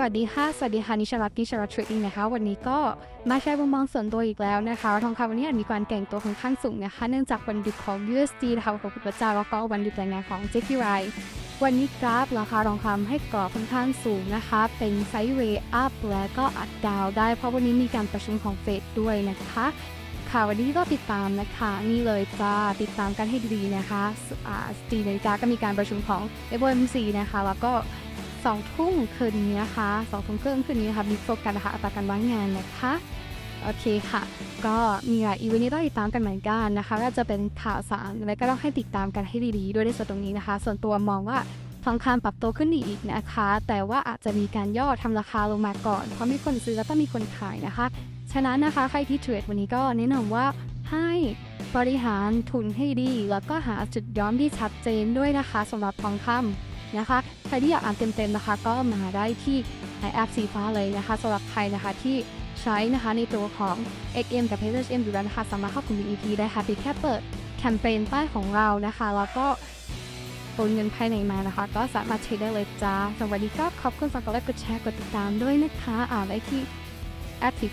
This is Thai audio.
สวัสดีค่ะ สวัสดีค่ะ นิชรัตน์นิชรัตน์เทรดดิ้งนะคะ วันนี้ก็มาแชร์มุมมองส่วนตัวอีกแล้วนะคะ ทองคำวันนี้อาจมีการแก่งตัวค่อนข้างสูงนะคะ เนื่องจากวันหยุดของ USD นะคะของคุณพระเจ้าแล้วก็วันหยุดแรงงานของ JPY วันนี้กราฟราคาทองคำให้กรอบค่อนข้างสูงนะคะ เป็นไซด์เวย์อัพและก็อัดดาวได้ เพราะวันนี้มีการประชุมของเฟดด้วยนะคะ ค่ะวันนี้ก็ติดตามนะคะ นี่เลยจ้า ติดตามกันให้ดีนะคะอ่าสี่นาฬิกาก็มีการประชุมของ FOMC นะคะ แล้วก็ สองทุ่มคืนนี้นะคะสองทุ่มครึ่งคืนนี้นะคะมีโฟกัสนะคะอัตราการว่างงานนะคะโอเคค่ะ ก็มีหลายอีเวนต์ที่ต้องติดตามกันเหมือนกันนะคะก็จะเป็นข่าวสารและก็ต้องให้ติดตามกันให้ดีๆ ด้วยในส่วนตรงนี้นะคะ ส่วนตัวมองว่าทองคำปรับตัวขึ้นอีกนะคะ แต่ว่าอาจจะมีการย่อทำราคาลงมาก่อน เพราะมีคนซื้อแล้วก็มีคนขายนะคะ ฉะนั้นนะคะใครที่เทรดวันนี้ก็แนะนำว่าให้บริหารทุนให้ดี แล้วก็หาจุดย้อมที่ชัดเจนด้วยนะคะสำหรับทองคำ นะคะ ใครที่อยากอ่านเต็มๆนะคะ ก็มาได้ที่ในแอปสีฟ้าเลยนะคะสำหรับใครนะคะที่ใช้นะคะในตัวของ XM กับ HM อยู่แล้วนะคะสามารถเข้ากลุ่ม EP ได้ค่ะเพียงแค่เปิดแคมเปญป้ายของเรานะคะ แล้วก็โอนเงินภายในมานะคะ ก็สามารถใช้ได้เลยจ้าสวัสดีครับขอบคุณฝากกดไลค์กดแชร์กดติดตามด้วยนะคะอ่านได้ที่แอปสี